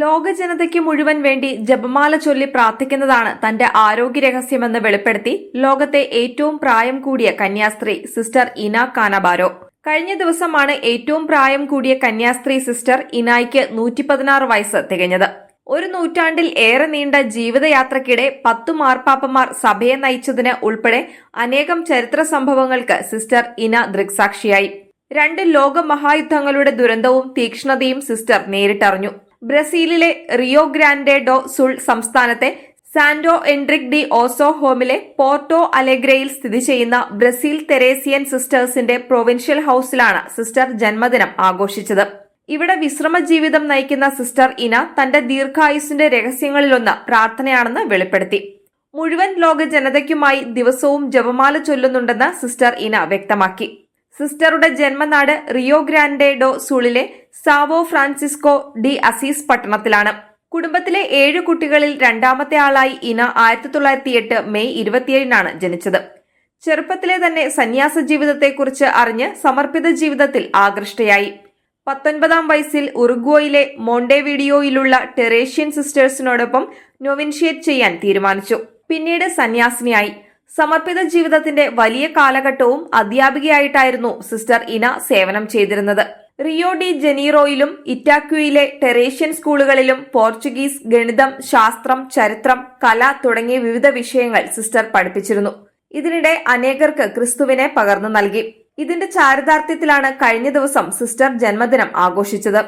ലോക ജനതയ്ക്ക് മുഴുവൻ വേണ്ടി ജപമാല ചൊല്ലി പ്രാർത്ഥിക്കുന്നതാണ് തന്റെ ആരോഗ്യ രഹസ്യമെന്ന് വെളിപ്പെടുത്തി ലോകത്തെ ഏറ്റവും പ്രായം കൂടിയ കന്യാസ്ത്രീ സിസ്റ്റർ ഇന കാനബാരോ. കഴിഞ്ഞ ദിവസമാണ് ഏറ്റവും പ്രായം കൂടിയ കന്യാസ്ത്രീ സിസ്റ്റർ ഇനായ്ക്ക് നൂറ്റി പതിനാറ് വയസ്സ് തികഞ്ഞത്. ഒരു നൂറ്റാണ്ടിൽ ഏറെ നീണ്ട ജീവിതയാത്രയ്ക്കിടെ പത്തു മാർപ്പാപ്പമാർ സഭയെ നയിച്ചതിന് ഉൾപ്പെടെ അനേകം ചരിത്ര സംഭവങ്ങൾക്ക് സിസ്റ്റർ ഇന ദൃക്സാക്ഷിയായി. രണ്ട് ലോക മഹായുദ്ധങ്ങളുടെ ദുരന്തവും തീക്ഷ്ണതയും സിസ്റ്റർ നേരിട്ടറിഞ്ഞു. ബ്രസീലിലെ റിയോ ഗ്രാൻഡെ ഡോ സുൾ സംസ്ഥാനത്തെ സാന്റോ എൻട്രിക് ഡി ഓസോ ഹോമിലെ പോർട്ടോ അലെഗ്രയിൽ സ്ഥിതി ചെയ്യുന്ന ബ്രസീൽ തെരേസിയൻ സിസ്റ്റേഴ്സിന്റെ പ്രൊവിൻഷ്യൽ ഹൌസിലാണ് സിസ്റ്റർ ജന്മദിനം ആഘോഷിച്ചത്. ഇവിടെ വിശ്രമ ജീവിതം നയിക്കുന്ന സിസ്റ്റർ ഇന തന്റെ ദീർഘായുസിന്റെ രഹസ്യങ്ങളിലൊന്ന് പ്രാർത്ഥനയാണെന്ന് വെളിപ്പെടുത്തി. മുഴുവൻ ലോക ജനതയ്ക്കുമായി ദിവസവും ജപമാല ചൊല്ലുന്നുണ്ടെന്ന് സിസ്റ്റർ ഇന വ്യക്തമാക്കി. സിസ്റ്ററുടെ ജന്മനാട് റിയോ ഗ്രാൻഡെ ഡോ സുളിലെ സാവോ ഫ്രാൻസിസ്കോ ഡി അസീസ് പട്ടണത്തിലാണ്. കുടുംബത്തിലെ ഏഴ് കുട്ടികളിൽ രണ്ടാമത്തെ ആളായി ഇന ആയിരത്തി തൊള്ളായിരത്തി എട്ട് മെയ് ഇരുപത്തിയേഴിനാണ് ജനിച്ചത്. ചെറുപ്പത്തിലെ തന്നെ സന്യാസ ജീവിതത്തെക്കുറിച്ച് അറിഞ്ഞ് സമർപ്പിത ജീവിതത്തിൽ ആകൃഷ്ടയായി. പത്തൊൻപതാം വയസ്സിൽ ഉറുഗ്വയിലെ മോണ്ടെവിഡിയോയിലുള്ള ടെറേഷ്യൻ സിസ്റ്റേഴ്സിനോടൊപ്പം നൊവിൻഷിയേറ്റ് ചെയ്യാൻ തീരുമാനിച്ചു. പിന്നീട് സന്യാസിനിയായി. സമർപ്പിത ജീവിതത്തിന്റെ വലിയ കാലഘട്ടവും അധ്യാപികയായിട്ടായിരുന്നു സിസ്റ്റർ ഇന സേവനം ചെയ്തിരുന്നത്. റിയോ ഡി ജനീറോയിലും ഇറ്റാക്യുയിലെ ടെറേഷ്യൻ സ്കൂളുകളിലും പോർച്ചുഗീസ് ഗണിതം ശാസ്ത്രം ചരിത്രം കല തുടങ്ങിയ വിവിധ വിഷയങ്ങൾ സിസ്റ്റർ പഠിപ്പിച്ചിരുന്നു. ഇതിനിടെ അനേകർക്ക് ക്രിസ്തുവിനെ പകർന്നു നൽകി. ഇതിന്റെ ചാരിതാർത്ഥ്യത്തിലാണ് കഴിഞ്ഞ ദിവസം സിസ്റ്റർ ജന്മദിനം ആഘോഷിച്ചത്.